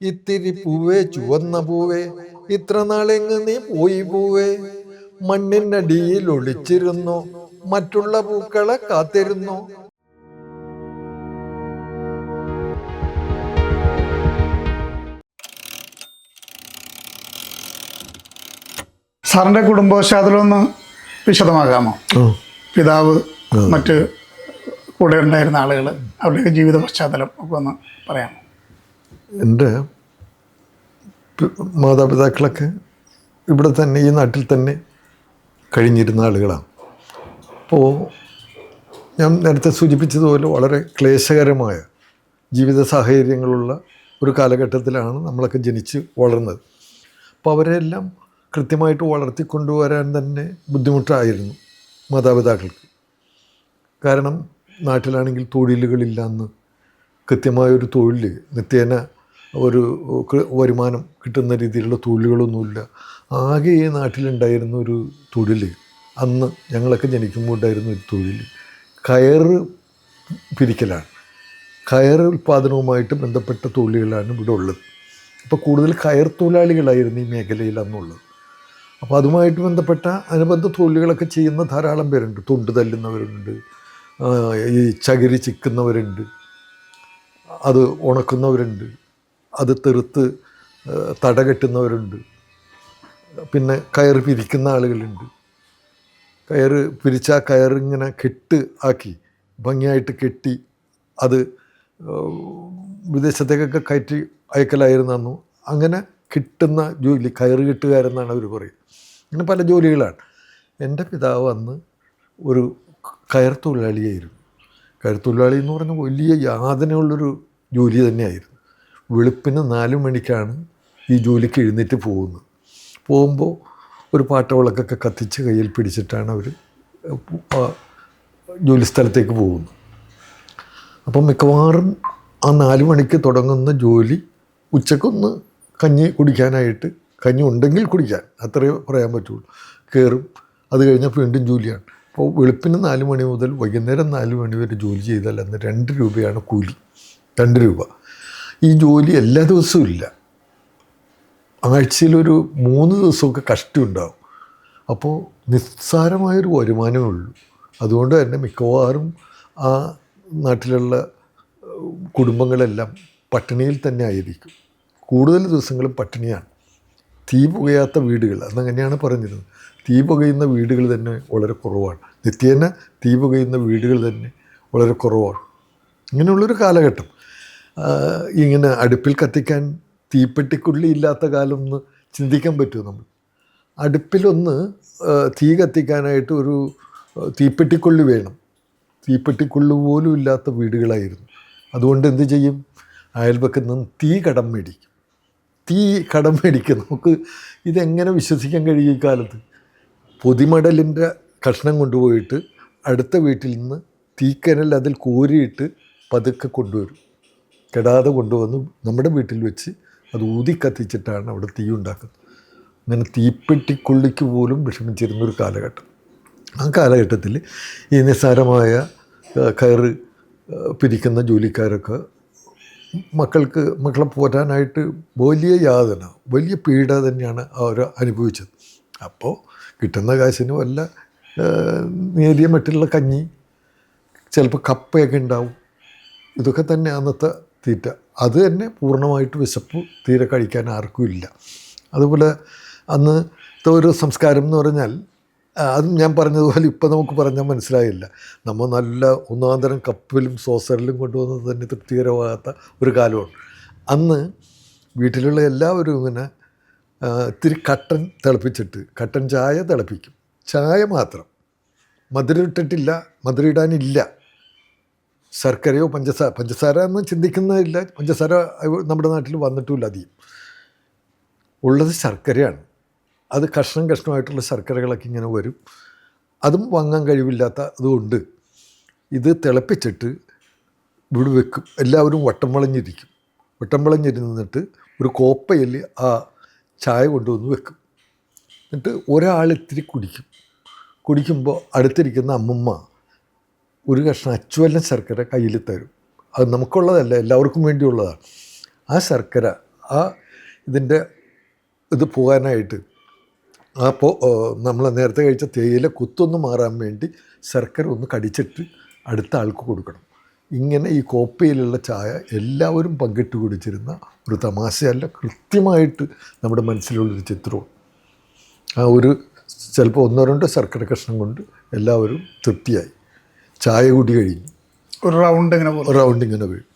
ഇത്തിരി പൂവേ ചുവന്ന പൂവേ ഇത്ര നാളെങ്ങ് നീ പോയി പൂവേ. മണ്ണിനടിയിൽ ഒളിച്ചിരുന്നു മറ്റുള്ള പൂക്കളെ കാത്തിരുന്നു. സാറിന്റെ കുടുംബ പശ്ചാത്തലമൊന്ന് വിശദമാകാമോ പിതാവ് മറ്റ് കൂടെ ഉണ്ടായിരുന്ന ആളുകൾ അവരുടെയൊക്കെ ജീവിത പശ്ചാത്തലം ഒക്കെ ഒന്ന് പറയാമോ? എന്റെ മാതാപിതാക്കളൊക്കെ ഇവിടെ തന്നെ ഈ നാട്ടിൽ തന്നെ കഴിഞ്ഞിരുന്ന ആളുകളാണ്. അപ്പോൾ ഞാൻ നേരത്തെ സൂചിപ്പിച്ചതുപോലെ വളരെ ക്ലേശകരമായ ജീവിത സാഹചര്യങ്ങളുള്ള ഒരു കാലഘട്ടത്തിലാണ് നമ്മളൊക്കെ ജനിച്ച് വളർന്നത്. അപ്പോൾ അവരെല്ലാം കൃത്യമായിട്ട് വളർത്തിക്കൊണ്ടുവരാൻ തന്നെ ബുദ്ധിമുട്ടായിരുന്നു മാതാപിതാക്കൾക്ക്. കാരണം നാട്ടിലാണെങ്കിൽ തൊഴിലുകളില്ലാന്ന് കൃത്യമായൊരു തൊഴിൽ നിത്യേന ഒരു വരുമാനം കിട്ടുന്ന രീതിയിലുള്ള തൊഴിലുകളൊന്നുമില്ല. ആകെ ഈ നാട്ടിലുണ്ടായിരുന്ന ഒരു തൊഴിൽ അന്ന് ഞങ്ങളൊക്കെ ജനിക്കുമ്പോൾ ഉണ്ടായിരുന്ന ഒരു തൊഴിൽ കയർ പിരിക്കലാണ്. കയർ ഉൽപ്പാദനവുമായിട്ട് ബന്ധപ്പെട്ട തൊഴിലുകളാണ് ഇവിടെ ഉള്ളത്. അപ്പോൾ കൂടുതൽ കയർ തൊഴിലാളികളായിരുന്നു ഈ മേഖലയിൽ അന്നുള്ളത്. അപ്പോൾ അതുമായിട്ട് ബന്ധപ്പെട്ട അനുബന്ധ തൊഴിലുകളൊക്കെ ചെയ്യുന്ന ധാരാളം പേരുണ്ട്. തൊണ്ട് തല്ലുന്നവരുണ്ട് ഈ ചകിരി ചിക്കുന്നവരുണ്ട് അത് ഉണക്കുന്നവരുണ്ട് അത് തെറുത്ത് തടകെട്ടുന്നവരുണ്ട്. പിന്നെ കയറ് പിരിക്കുന്ന ആളുകളുണ്ട്. കയറ് പിരിച്ച ആ കയറിങ്ങനെ കെട്ട് ആക്കി ഭംഗിയായിട്ട് കെട്ടി അത് വിദേശത്തേക്കൊക്കെ കയറ്റി അയക്കലായിരുന്നു അന്നു. അങ്ങനെ കിട്ടുന്ന ജോലി കയറ് കെട്ടുകാരെന്നാണ് അവർ പറയുന്നത് അങ്ങനെ പല ജോലികളാണ്. എന്റെ പിതാവ് അന്ന് ഒരു കയർ തൊഴിലാളിയായിരുന്നു. കയർ തൊഴിലാളി എന്ന് പറഞ്ഞാൽ വലിയ യാതനയുള്ളൊരു ജോലി തന്നെയായിരുന്നു. വെളുപ്പിന് നാല് മണിക്കാണ് ഈ ജോലിക്ക് എഴുന്നേറ്റ് പോകുന്നത്. പോകുമ്പോൾ ഒരു പാട്ടവിളക്കൊക്കെ കത്തിച്ച് കയ്യിൽ പിടിച്ചിട്ടാണ് അവർ ജോലി സ്ഥലത്തേക്ക് പോകുന്നത്. അപ്പം മിക്കവാറും ആ നാല് മണിക്ക് തുടങ്ങുന്ന ജോലി ഉച്ചക്കൊന്ന് കഞ്ഞി കുടിക്കാനായിട്ട് കഞ്ഞി ഉണ്ടെങ്കിൽ കുടിക്കാൻ അത്രയേ പറയാൻ പറ്റുള്ളൂ. കയറും അത് കഴിഞ്ഞാൽ വീണ്ടും ജോലിയാണ്. അപ്പോൾ വെളുപ്പിന് നാല് മണി മുതൽ വൈകുന്നേരം നാല് മണി വരെ ജോലി ചെയ്താൽ അന്ന് രണ്ട് രൂപയാണ് കൂലി. രണ്ട് രൂപ. ഈ ജോലി എല്ലാ ദിവസവും ഇല്ല. ആഴ്ചയിലൊരു മൂന്ന് ദിവസമൊക്കെ കഷ്ടമുണ്ടാവും അപ്പോൾ നിസ്സാരമായൊരു വരുമാനമേ ഉള്ളൂ. അതുകൊണ്ട് തന്നെ മിക്കവാറും ആ നാട്ടിലുള്ള കുടുംബങ്ങളെല്ലാം പട്ടിണിയിൽ തന്നെ ആയിരിക്കും. കൂടുതൽ ദിവസങ്ങളും പട്ടിണിയാണ്. തീ പുകയാത്ത വീടുകൾ അന്നങ്ങനെയാണ് പറഞ്ഞിരുന്നത്. തീ പുകയുന്ന വീടുകൾ തന്നെ വളരെ കുറവാണ്. നിത്യേന തീ പുകയുന്ന വീടുകൾ തന്നെ വളരെ കുറവാണ്. ഇങ്ങനെയുള്ളൊരു കാലഘട്ടം. ഇങ്ങനെ അടുപ്പിൽ കത്തിക്കാൻ തീപ്പെട്ടിക്കുള്ളി ഇല്ലാത്ത കാലം ഒന്ന് ചിന്തിക്കാൻ പറ്റുമോ നമ്മൾ? അടുപ്പിലൊന്ന് തീ കത്തിക്കാനായിട്ട് ഒരു തീപ്പെട്ടിക്കൊള്ളി വേണം. തീപ്പെട്ടിക്കൊള്ളു പോലും ഇല്ലാത്ത വീടുകളായിരുന്നു. അതുകൊണ്ട് എന്ത് ചെയ്യും? അയൽപക്കത്ത് നിന്ന് തീ കടം മേടിക്കും. തീ കടം മേടിക്കും. നമുക്ക് ഇതെങ്ങനെ വിശ്വസിക്കാൻ കഴിയും ഈ കാലത്ത്? പൊതിമടലിന്റെ കഷ്ണം കൊണ്ടുപോയിട്ട് അടുത്ത വീട്ടിൽ നിന്ന് തീക്കനൽ അതിൽ കോരിയിട്ട് പതുക്കെ കൊണ്ടുവരും. കെടാതെ കൊണ്ടുവന്ന് നമ്മുടെ വീട്ടിൽ വെച്ച് അത് ഊതി കത്തിച്ചിട്ടാണ് അവിടെ തീ ഉണ്ടാക്കുന്നത്. അങ്ങനെ തീപ്പെട്ടിക്കൊള്ളിക്ക് പോലും വിഷമിച്ചിരുന്നൊരു കാലഘട്ടം. ആ കാലഘട്ടത്തിൽ ഈ നിസ്സാരമായ കയറ് പിരിക്കുന്ന ജോലിക്കാരൊക്കെ മക്കൾക്ക് മക്കളെ പോറ്റാനായിട്ട് വലിയ യാതന വലിയ പീഡ തന്നെയാണ് അവർ അനുഭവിച്ചത്. അപ്പോൾ കിട്ടുന്ന കാശിന് വല്ല നേരിയ മറ്റുള്ള കഞ്ഞി ചിലപ്പോൾ കപ്പയൊക്കെ ഉണ്ടാവും. ഇതൊക്കെ തന്നെ അന്നത്തെ തീറ്റ അത് തന്നെ പൂർണമായിട്ട് വിശപ്പ് തീരെ കഴിക്കാൻ ആർക്കും ഇല്ല. അതുപോലെ അന്നത്തെ ഒരു സംസ്കാരം എന്ന് പറഞ്ഞാൽ അത് ഞാൻ പറഞ്ഞതുപോലെ ഇപ്പം നമുക്ക് പറഞ്ഞാൽ മനസ്സിലായില്ല. നമ്മൾ നല്ല ഒന്നാം തരം കപ്പിലും സോസറിലും കൊണ്ടുവന്നത് തന്നെ തൃപ്തികരമാകാത്ത ഒരു കാലമാണ്. അന്ന് വീട്ടിലുള്ള എല്ലാവരും ഇങ്ങനെ ഇത്തിരി കട്ടൻ തിളപ്പിച്ചിട്ട് കട്ടൻ ചായ തിളപ്പിക്കും. ചായ മാത്രം. മധുരം ഇട്ടിട്ടില്ല മധുരം ഇടാനില്ല. ശർക്കരയോ പഞ്ചസാര പഞ്ചസാര എന്ന് ചിന്തിക്കുന്നതില്ല. പഞ്ചസാര നമ്മുടെ നാട്ടിൽ വന്നിട്ടുമില്ല അധികം. ഉള്ളത് ശർക്കരയാണ്. അത് കഷ്ണം കഷ്ണമായിട്ടുള്ള ശർക്കരകളൊക്കെ ഇങ്ങനെ വരും. അതും വാങ്ങാൻ കഴിവില്ലാത്ത അതുകൊണ്ട് ഇത് തിളപ്പിച്ചിട്ട് ഇവിടെ വെക്കും. എല്ലാവരും വട്ടം വളഞ്ഞിരിക്കും. വട്ടം വളഞ്ഞിരുന്നിട്ട് ഒരു കോപ്പയിൽ ആ ചായ കൊണ്ടുവന്ന് വെക്കും. എന്നിട്ട് ഒരാൾ ഇത്തിരി കുടിക്കും. കുടിക്കുമ്പോൾ അടുത്തിരിക്കുന്ന അമ്മമ്മ ഒരു കഷ്ണം അച്ചുവല്ല ശർക്കര കയ്യിൽ തരും. അത് നമുക്കുള്ളതല്ല എല്ലാവർക്കും വേണ്ടിയുള്ളതാണ്. ആ ശർക്കര ആ ഇതിന്റെ ഇത് പോകാനായിട്ട് ആ പോ നമ്മൾ നേരത്തെ കഴിച്ച തേയില കുത്തൊന്ന് മാറാൻ വേണ്ടി ശർക്കര ഒന്ന് കടിച്ചിട്ട് അടുത്ത ആൾക്ക് കൊടുക്കണം. ഇങ്ങനെ ഈ കോപ്പയിലുള്ള ചായ എല്ലാവരും പങ്കിട്ട് കുടിച്ചിരുന്ന ഒരു തമാശയല്ല കൃത്യമായിട്ട് നമ്മുടെ മനസ്സിലുള്ളൊരു ചിത്രവും ആ ഒരു ചിലപ്പോൾ ഒന്നോ രണ്ടോ ശർക്കര കഷ്ണം കൊണ്ട് എല്ലാവരും തൃപ്തിയായി. ചായ കൂട്ടി കഴിഞ്ഞു ഒരു റൗണ്ട് ഇങ്ങനെ പോകും റൗണ്ട് ഇങ്ങനെ വീഴും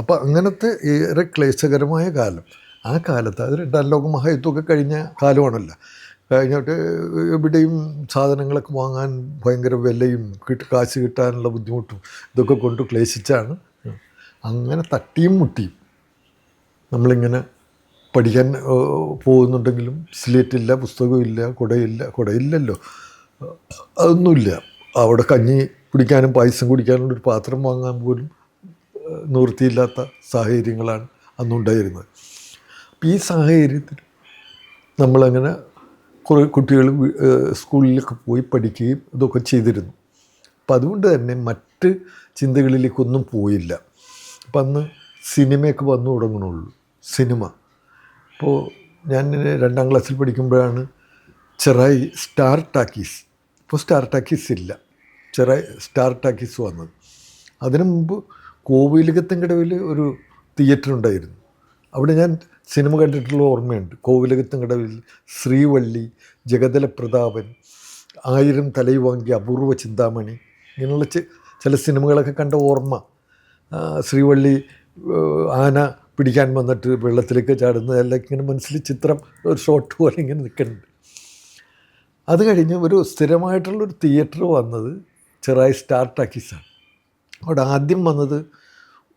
അപ്പോൾ അങ്ങനത്തെ ഏറെ ക്ലേശകരമായ കാലം. ആ കാലത്ത് അത് രണ്ടാം ലോക മഹായുദ്ധമൊക്കെ കഴിഞ്ഞ കാലമാണല്ലോ. കഴിഞ്ഞിട്ട് എവിടെയും സാധനങ്ങളൊക്കെ വാങ്ങാൻ ഭയങ്കര വിലയും കിട്ട് കാശ് കിട്ടാനുള്ള ബുദ്ധിമുട്ടും ഇതൊക്കെ കൊണ്ട് ക്ലേശിച്ചാണ്. അങ്ങനെ തട്ടിയും മുട്ടിയും നമ്മളിങ്ങനെ പഠിക്കാൻ പോകുന്നുണ്ടെങ്കിലും സ്ലേറ്റില്ല പുസ്തകമില്ല കുടയില്ല കുടയില്ലല്ലോ. അതൊന്നുമില്ല. അവിടെ കഞ്ഞി കുടിക്കാനും പായസം കുടിക്കാനുള്ള ഒരു പാത്രം വാങ്ങാൻ പോലും നിവൃത്തിയില്ലാത്ത സാഹചര്യങ്ങളാണ് അന്നുണ്ടായിരുന്നത്. അപ്പോൾ ഈ സാഹചര്യത്തിൽ നമ്മളങ്ങനെ കുറേ കുട്ടികൾ സ്കൂളിലൊക്കെ പോയി പഠിക്കുകയും ഇതൊക്കെ ചെയ്തിരുന്നു. അപ്പം അതുകൊണ്ട് തന്നെ മറ്റ് ചിന്തകളിലേക്കൊന്നും പോയില്ല. അപ്പം അന്ന് സിനിമയൊക്കെ വന്നു തുടങ്ങണുള്ളൂ സിനിമ. അപ്പോൾ ഞാൻ രണ്ടാം ക്ലാസ്സിൽ പഠിക്കുമ്പോഴാണ് ചെറായി സ്റ്റാർ ടാക്കീസ്. ഇപ്പോൾ സ്റ്റാർ ടാക്കീസ് ഇല്ല. ചെറായി സ്റ്റാർ ടാക്കീസ് വന്നത് അതിനു മുമ്പ് കോവിലകത്തങ്കടവിൽ ഒരു തിയേറ്റർ ഉണ്ടായിരുന്നു. അവിടെ ഞാൻ സിനിമ കണ്ടിട്ടുള്ള ഓർമ്മയുണ്ട്. കോവിലകത്തങ്കടവിൽ ശ്രീവള്ളി ജഗതല പ്രതാപൻ ആയിരം തലയിൽ വാങ്ങിയ അപൂർവ ചിന്താമണി ഇങ്ങനെയുള്ള ചില സിനിമകളൊക്കെ കണ്ട ഓർമ്മ. ശ്രീവള്ളി ആന പിടിക്കാൻ വന്നിട്ട് വെള്ളത്തിലേക്ക് ചാടുന്നതെല്ലാം ഇങ്ങനെ മനസ്സിൽ ചിത്രം ഒരു ഷോട്ട് പോലെ ഇങ്ങനെ നിൽക്കുന്നുണ്ട്. അത് കഴിഞ്ഞ് ഒരു സ്ഥിരമായിട്ടുള്ളൊരു തിയേറ്റർ വന്നത് ചെറായി സ്റ്റാർട്ടാക്കി സാർ. അവിടെ ആദ്യം വന്നത്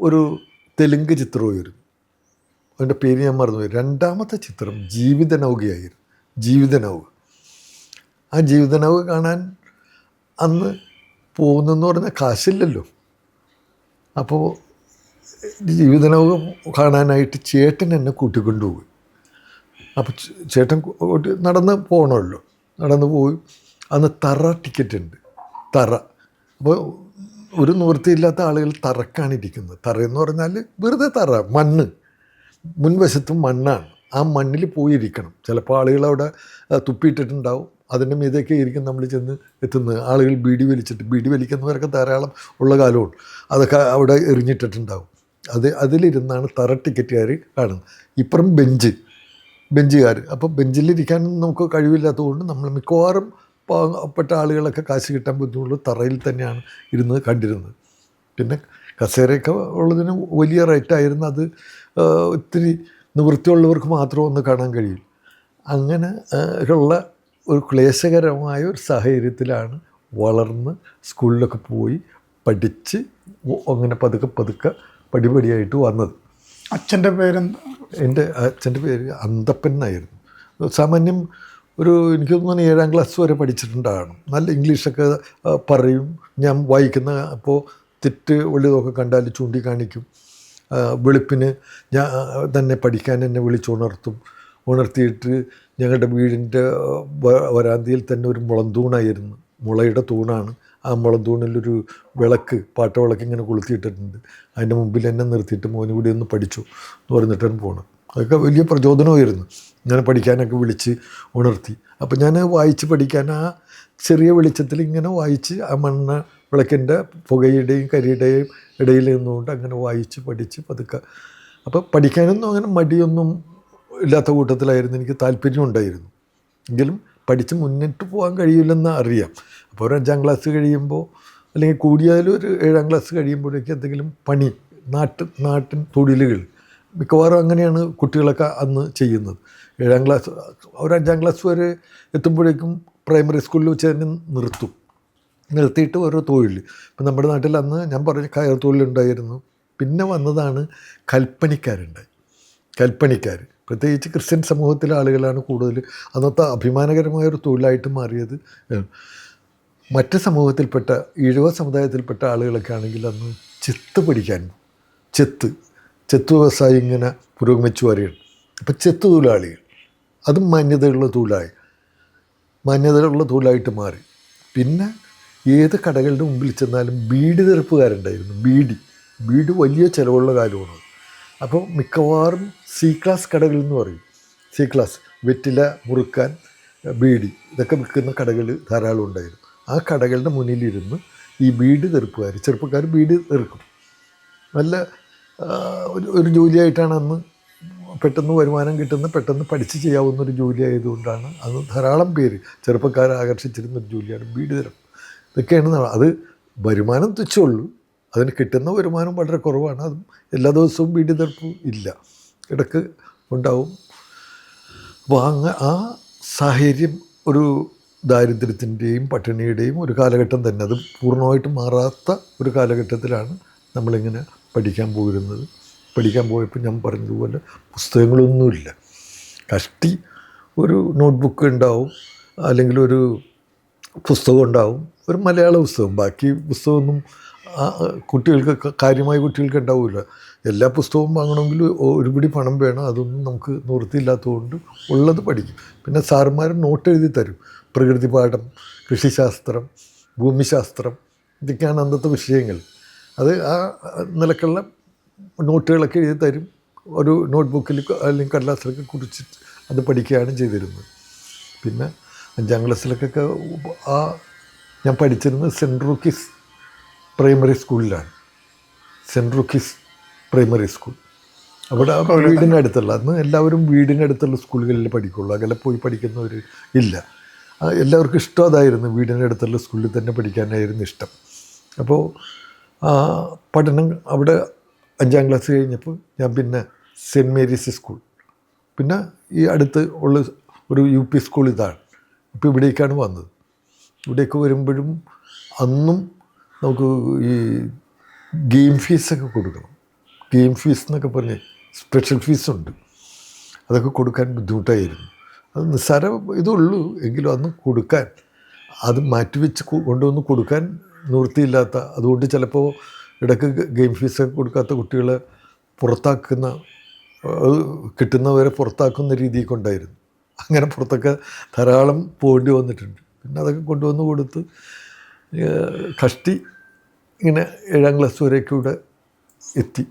ഒരു തെലുങ്ക് ചിത്രമായിരുന്നു അതിന്റെ പേര് ഞാൻ മറന്നുപോയി. രണ്ടാമത്തെ ചിത്രം ജീവിതനൗകയായിരുന്നു. ജീവിതനൗക. ആ ജീവിതനൗക കാണാൻ അന്ന് പോകുന്നെന്ന് പറഞ്ഞാൽ കാശില്ലല്ലോ. അപ്പോൾ ജീവിതനൗക കാണാനായിട്ട് ചേട്ടൻ എന്നെ കൂട്ടിക്കൊണ്ടുപോയി. അപ്പോൾ ചേട്ടൻ നടന്ന് പോകണമല്ലോ നടന്ന് പോയി. അന്ന് തറ ടിക്കറ്റ് ഉണ്ട് തറ. അപ്പോൾ ഒരു നിവൃത്തിയില്ലാത്ത ആളുകൾ തറക്കാണ് ഇരിക്കുന്നത്. തറ എന്ന് പറഞ്ഞാൽ വെറുതെ തറ മണ്ണ്. മുൻവശത്തും മണ്ണാണ്. ആ മണ്ണിൽ പോയിരിക്കണം. ചിലപ്പോൾ ആളുകൾ അവിടെ തുപ്പിയിട്ടിട്ടുണ്ടാവും. അതിന്റെ മീതൊക്കെ ആയിരിക്കും നമ്മൾ ചെന്ന് എത്തുന്നത്. ആളുകൾ ബീഡി വലിച്ചിട്ട് ബീഡി വലിക്കുന്നവരൊക്കെ ധാരാളം ഉള്ള കാലവും അതൊക്കെ അവിടെ എറിഞ്ഞിട്ടിട്ടുണ്ടാവും. അത് അതിലിരുന്നാണ് തറ ടിക്കറ്റുകാർ കാണുന്നത്. ഇപ്പുറം ബെഞ്ച് ബെഞ്ചുകാർ. അപ്പോൾ ബെഞ്ചിലിരിക്കാൻ നമുക്ക് കഴിവില്ലാത്തതുകൊണ്ട് നമ്മൾ മിക്കവാറും പാവപ്പെട്ട ആളുകളൊക്കെ കാശ് കിട്ടാൻ ബുദ്ധിമുട്ടുള്ള തറയിൽ തന്നെയാണ് ഇരുന്ന് കണ്ടിരുന്നത്. പിന്നെ കസേരയൊക്കെ ഉള്ളതിന് വലിയ റേറ്റായിരുന്നു അത് ഒത്തിരി നിവൃത്തിയുള്ളവർക്ക് മാത്രം ഒന്ന് കാണാൻ കഴിയും. അങ്ങനെ ഉള്ള ഒരു ക്ലേശകരമായ ഒരു സാഹചര്യത്തിലാണ് വളർന്ന് സ്കൂളിലൊക്കെ പോയി പഠിച്ച് അങ്ങനെ പതുക്കെ പതുക്കെ പടിപടിയായിട്ട് വന്നത്. അച്ഛന്റെ പേരെന്താ? എന്റെ അച്ഛന്റെ പേര് അന്തപ്പൻ എന്നായിരുന്നു. സാമാന്യം ഒരു എനിക്ക് തോന്നുന്നു ഏഴാം ക്ലാസ് വരെ പഠിച്ചിട്ടുണ്ടാകണം. നല്ല ഇംഗ്ലീഷൊക്കെ പറയും. ഞാൻ വായിക്കുന്ന അപ്പോൾ തെറ്റ് വലുതൊക്കെ കണ്ടാൽ ചൂണ്ടിക്കാണിക്കും. വെളുപ്പിന് ഞാൻ തന്നെ പഠിക്കാൻ എന്നെ വിളിച്ചുണർത്തും. ഉണർത്തിയിട്ട് ഞങ്ങളുടെ വീടിന്റെ വരാന്തിയിൽ തന്നെ ഒരു മുളന്തൂണായിരുന്നു. മുളയുടെ തൂണാണ്. ആ മുളന്തൂണിലൊരു വിളക്ക് പാട്ടവിളക്ക് ഇങ്ങനെ കൊളുത്തിയിട്ടിട്ടുണ്ട്. അതിന്റെ മുമ്പിൽ എന്നെ നിർത്തിയിട്ട് മോനും കൂടി ഒന്ന് പഠിച്ചു എന്ന് പറഞ്ഞിട്ടാണ് പോണത്. അതൊക്കെ വലിയ പ്രചോദനമായിരുന്നു. ഞാൻ പഠിക്കാനൊക്കെ വിളിച്ച് ഉണർത്തി. അപ്പോൾ ഞാൻ വായിച്ച് പഠിക്കാൻ ആ ചെറിയ വെളിച്ചത്തിൽ ഇങ്ങനെ വായിച്ച് ആ മണ്ണ് വിളക്കിന്റെ പുകയുടെയും കരിയുടെയും ഇടയിൽ നിന്നുകൊണ്ട് അങ്ങനെ വായിച്ച് പഠിച്ച് പതുക്കെ. അപ്പോൾ പഠിക്കാനൊന്നും അങ്ങനെ മടിയൊന്നും ഇല്ലാത്ത കൂട്ടത്തിലായിരുന്നു. എനിക്ക് താല്പര്യം ഉണ്ടായിരുന്നു. എങ്കിലും പഠിച്ച് മുന്നിട്ട് പോകാൻ കഴിയില്ലെന്ന് അറിയാം. അപ്പോൾ ഒരു അഞ്ചാം ക്ലാസ് കഴിയുമ്പോൾ അല്ലെങ്കിൽ കൂടിയാലും ഒരു ഏഴാം ക്ലാസ് കഴിയുമ്പോഴേക്കും എന്തെങ്കിലും പണി നാട്ട് നാട്ടിൻ തൊഴിലുകൾ മിക്കവാറും അങ്ങനെയാണ് കുട്ടികളൊക്കെ അന്ന് ചെയ്യുന്നത്. ഏഴാം ക്ലാസ് ഒരു അഞ്ചാം ക്ലാസ് വരെ എത്തുമ്പോഴേക്കും പ്രൈമറി സ്കൂളിൽ വെച്ച് തന്നെ നിർത്തും. നിർത്തിയിട്ട് ഓരോ തൊഴിൽ ഇപ്പം നമ്മുടെ നാട്ടിൽ അന്ന് ഞാൻ പറഞ്ഞ കയർ തൊഴിലുണ്ടായിരുന്നു. പിന്നെ വന്നതാണ് കൽപ്പണിക്കാരുണ്ടായി കൽപ്പണിക്കാർ. പ്രത്യേകിച്ച് ക്രിസ്ത്യൻ സമൂഹത്തിലെ ആളുകളാണ് കൂടുതൽ അന്നത്തെ അഭിമാനകരമായ ഒരു തൊഴിലായിട്ട് മാറിയത്. മറ്റ് സമൂഹത്തിൽപ്പെട്ട ഈഴവ സമുദായത്തിൽപ്പെട്ട ആളുകളൊക്കെ ആണെങ്കിൽ അന്ന് ചെത്ത് പിടിക്കാൻ ചെത്ത് ചെത്ത് വ്യവസായം ഇങ്ങനെ പുരോഗമിച്ചു വരികയാണ്. അപ്പം ചെത്ത് തൊഴിലാളികൾ അതും മാന്യതയുള്ള തൊഴിലായി മാന്യതയുള്ള തൊഴിലായിട്ട് മാറി. പിന്നെ ഏത് കടകളുടെ മുമ്പിൽ ചെന്നാലും ബീഡി തെറുപ്പുകാരുണ്ടായിരുന്നു ബീഡി. ബീഡി വലിയ ചിലവുള്ള കാലമാണ് അപ്പോൾ മിക്കവാറും സി ക്ലാസ് കടകൾ എന്ന് പറയും. സി ക്ലാസ് വെറ്റില മുറുക്കാൻ ബീഡി ഇതൊക്കെ വിൽക്കുന്ന കടകൾ ധാരാളം ഉണ്ടായിരുന്നു. ആ കടകളുടെ മുന്നിലിരുന്ന് ഈ ബീഡ് തെറുപ്പുകാർ ചെറുപ്പക്കാർ ബീഡ് തെറുക്കും നല്ല ഒരു ഒരു ജോലിയായിട്ടാണ് അന്ന് പെട്ടെന്ന് വരുമാനം കിട്ടുന്ന പെട്ടെന്ന് പഠിച്ച് ചെയ്യാവുന്ന ഒരു ജോലി ആയതുകൊണ്ടാണ് അത് ധാരാളം പേര് ചെറുപ്പക്കാരെ ആകർഷിച്ചിരുന്ന ഒരു ജോലിയാണ് വീട് തരം ഇതൊക്കെയാണ് അത് വരുമാനം തുച്ഛമുള്ളൂ അതിന് കിട്ടുന്ന വരുമാനം വളരെ കുറവാണ്. അതും എല്ലാ ദിവസവും വീട് തെറുപ്പ് ഇല്ല. ഇടയ്ക്ക് ഉണ്ടാവും. അപ്പോൾ അങ്ങ് ആ സാഹചര്യം ഒരു ദാരിദ്ര്യത്തിന്റെയും പട്ടിണിയുടെയും ഒരു കാലഘട്ടം തന്നെ. അത് പൂർണമായിട്ട് മാറാത്ത ഒരു കാലഘട്ടത്തിലാണ് നമ്മളിങ്ങനെ പഠിക്കാൻ പോയിരുന്നത്. പഠിക്കാൻ പോയപ്പോൾ ഞാൻ പറഞ്ഞതുപോലെ പുസ്തകങ്ങളൊന്നുമില്ല. കഷ്ടി ഒരു നോട്ട്ബുക്ക് ഉണ്ടാവും അല്ലെങ്കിൽ ഒരു പുസ്തകം ഉണ്ടാവും ഒരു മലയാള പുസ്തകം. ബാക്കി പുസ്തകമൊന്നും കുട്ടികൾക്ക് കാര്യമായ കുട്ടികൾക്ക് ഉണ്ടാവില്ല. എല്ലാ പുസ്തകവും വാങ്ങണമെങ്കിൽ ഒരുപിടി പണം വേണം. അതൊന്നും നമുക്ക് നിവൃത്തിയില്ലാത്തതുകൊണ്ട് ഉള്ളത് പഠിക്കും. പിന്നെ സാറുമാർ നോട്ട് എഴുതി തരും. പ്രകൃതി പാഠം കൃഷിശാസ്ത്രം ഭൂമിശാസ്ത്രം ഇതൊക്കെയാണ് അന്നത്തെ വിഷയങ്ങൾ. അത് ആ നിലക്കുള്ള നോട്ടുകളൊക്കെ എഴുതി തരും. ഒരു നോട്ട്ബുക്കിൽ അല്ലെങ്കിൽ കടലാസിലൊക്കെ കുറിച്ചിട്ട് അത് പഠിക്കുകയാണ് ചെയ്തിരുന്നത്. പിന്നെ അഞ്ചാം ക്ലാസ്സിലൊക്കെ ആ ഞാൻ പഠിച്ചിരുന്നത് സെന്റ് റൂക്കിസ് പ്രൈമറി സ്കൂളിലാണ്. സെന്റ് റൂക്കിസ് പ്രൈമറി സ്കൂൾ. അവിടെ വീടിനടുത്തുള്ള അന്ന് എല്ലാവരും വീടിനടുത്തുള്ള സ്കൂളുകളിൽ പഠിക്കുള്ളൂ. അകലെ പോയി പഠിക്കുന്നവർ ഇല്ല. എല്ലാവർക്കും ഇഷ്ടം അതായിരുന്നു വീടിനടുത്തുള്ള സ്കൂളിൽ തന്നെ പഠിക്കാനായിരുന്നു ഇഷ്ടം. അപ്പോൾ പഠനം അവിടെ അഞ്ചാം ക്ലാസ് കഴിഞ്ഞപ്പോൾ ഞാൻ പിന്നെ സെന്റ് മേരീസ് സ്കൂൾ. പിന്നെ ഈ അടുത്ത് ഉള്ള ഒരു യു പി സ്കൂൾ ഇതാണ്. ഇപ്പോൾ ഇവിടേക്കാണ് വന്നത്. ഇവിടേക്ക് വരുമ്പോഴും അന്നും നമുക്ക് ഈ ഗെയിം ഫീസൊക്കെ കൊടുക്കണം. ഗെയിം ഫീസ് എന്നൊക്കെ പറഞ്ഞ് സ്പെഷ്യൽ ഫീസുണ്ട് അതൊക്കെ കൊടുക്കാൻ ബുദ്ധിമുട്ടായിരുന്നു. അത് നിസ്സാര ഇതുള്ളൂ. എങ്കിലും അന്ന് കൊടുക്കാൻ അത് മാറ്റിവെച്ച് കൊണ്ടുവന്ന് കൊടുക്കാൻ നിവൃത്തിയില്ലാത്ത അതുകൊണ്ട് ചിലപ്പോൾ ഇടയ്ക്ക് ഗെയിം ഫീസൊക്കെ കൊടുക്കാത്ത കുട്ടികളെ പുറത്താക്കുന്ന കിട്ടുന്നവരെ പുറത്താക്കുന്ന രീതിയിൽ കൊണ്ടായിരുന്നു അങ്ങനെ പുറത്തൊക്കെ ധാരാളം പോകേണ്ടി വന്നിട്ടുണ്ട്. പിന്നെ അതൊക്കെ കൊണ്ടുവന്ന് കൊടുത്ത് കഷ്ടി ഇങ്ങനെ ഏഴാം ക്ലാസ് വരെയൊക്കെ ഇവിടെ എത്തി.